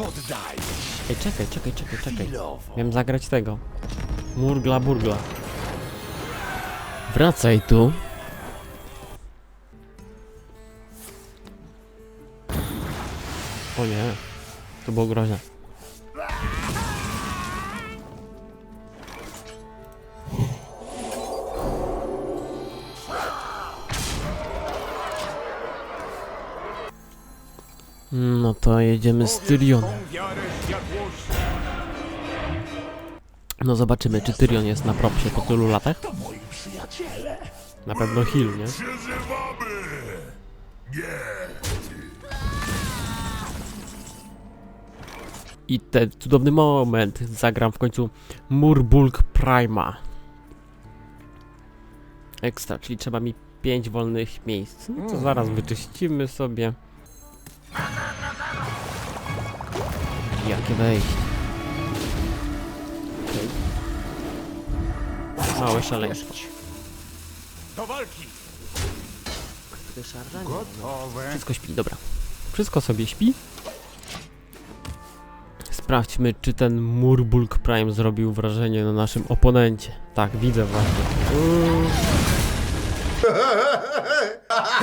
Poddaj Ej, czekaj, czekaj, czekaj, czekaj. chwilowo. Miałem zagrać tego. Murgla burgla. Wracaj tu. O nie. To było groźne. No to jedziemy z Tyrionem. No zobaczymy, czy Tyrion jest na propsie po tylu latach. Na pewno Hill, nie? I ten cudowny moment zagram w końcu Murbulk Prima. Ekstra, czyli trzeba mi 5 wolnych miejsc. No to zaraz wyczyścimy sobie. Jakie wejście. Małe szaleństwo. Do walki. Gotowe. Wszystko śpi, dobra. Wszystko sobie śpi. Sprawdźmy, czy ten Murbulk Prime zrobił wrażenie na naszym oponencie. Tak, widzę właśnie. Uuu.